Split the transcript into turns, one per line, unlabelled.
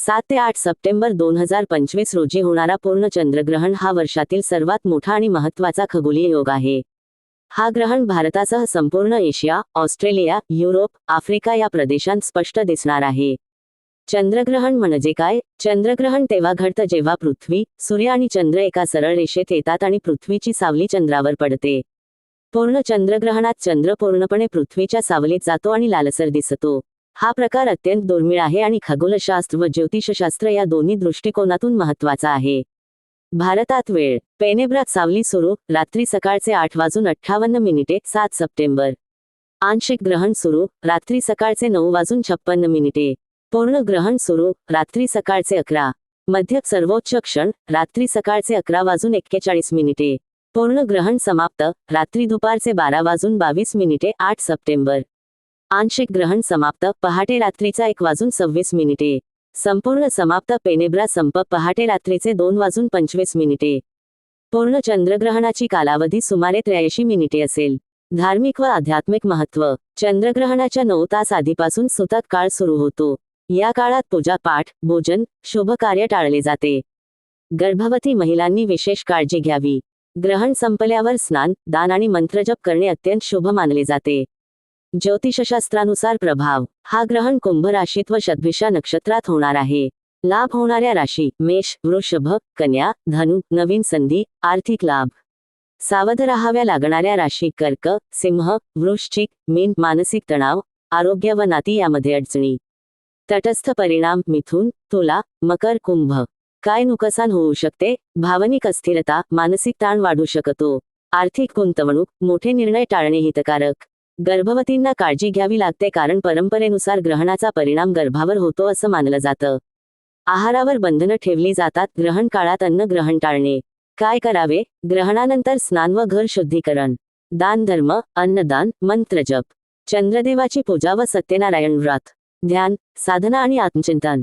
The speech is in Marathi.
सात ते आठ सप्टेंबर दोन हजार पंचवीस रोजी होणारा पूर्ण चंद्रग्रहण हा वर्षातील सर्वात मोठा आणि महत्त्वाचा खगोलीय योग आहे. हा ग्रहण भारतासह संपूर्ण एशिया ऑस्ट्रेलिया युरोप आफ्रिका या प्रदेशांत स्पष्ट दिसणार आहे. चंद्रग्रहण म्हणजे काय? चंद्रग्रहण तेव्हा घडतं जेव्हा पृथ्वी सूर्य आणि चंद्र एका सरळ रेषेत येतात आणि पृथ्वीची सावली चंद्रावर पडते. पूर्ण चंद्रग्रहणात चंद्र पूर्णपणे पृथ्वीच्या सावलीत जातो आणि लालसर दिसतो. हा प्रकार अत्यंत दुर्मिळ आहे आणि खगोलशास्त्र व ज्योतिषशास्त्र या दोन्ही दृष्टिकोनातून महत्त्वाचा आहे. भारतात वेळ पेनेब्रात सावली सुरू रात्री सकाळचे आठ वाजून अठ्ठावन्न मिनिटे सात सप्टेंबर. आंशिक ग्रहण सुरू रात्री सकाळचे नऊ वाजून छप्पन्न मिनिटे. पूर्ण ग्रहण सुरू रात्री सकाळचे अकरा. मध्य सर्वोच्च क्षण रात्री सकाळचे अकरा वाजून एक्केचाळीस मिनिटे. पूर्ण ग्रहण समाप्त रात्री दुपारचे बारा वाजून बावीस मिनिटे आठ सप्टेंबर. आंशिक ग्रहण समाप्त पहाटे रात्रीचा एक वाजून सव्वीस मिनिटे. संपूर्ण समाप्त पेनेब्रा संप पहाटे रात्रीचे दोन वाजून पंचवीस मिनिटे. पूर्ण चंद्रग्रहणाची कालावधी सुमारे त्र्याऐंशी मिनिटे असेल. धार्मिक व आध्यात्मिक महत्त्व चंद्रग्रहणाच्या नऊ तास आधीपासून सुतक काळ सुरू होतो. या काळात पूजा पाठ भोजन शुभ कार्य टाळले जाते. गर्भवती महिलांनी विशेष काळजी घ्यावी. ग्रहण संपल्यावर स्नान दान आणि मंत्रजप करणे अत्यंत शुभ मानले जाते. ज्योतिषशास्त्रानुसार प्रभाव. हा ग्रहण कुंभ राशीत व शतभिषा नक्षत्रात होणार आहे. लाभ होणाऱ्या राशी मेष वृषभ कन्या धनु नवीन संधी आर्थिक लाभ. सावध राहाव्या लागणाऱ्या राशी कर्क सिंह वृश्चिक मीन मानसिक तणाव आरोग्य व नाती यामध्ये अडचणी. तटस्थ परिणाम मिथुन तुला मकर कुंभ. काय नुकसान होऊ शकते? भावनिक अस्थिरता मानसिक ताण वाढू शकतो. आर्थिक गुंतवणूक मोठे निर्णय टाळणे हितकारक. गर्भवतींना काळजी घ्यावी लागते कारण परंपरेनुसार ग्रहणाचा परिणाम गर्भावर होतो असं मानलं जातं. आहारावर बंधनं ठेवली जातात ग्रहण काळात अन्न ग्रहण टाळणे. काय करावे? ग्रहणानंतर स्नान व घर शुद्धीकरण. दान धर्म अन्नदान मंत्रजप चंद्रदेवाची पूजा व सत्यनारायण व्रत. ध्यान साधना आणि आत्मचिंतन.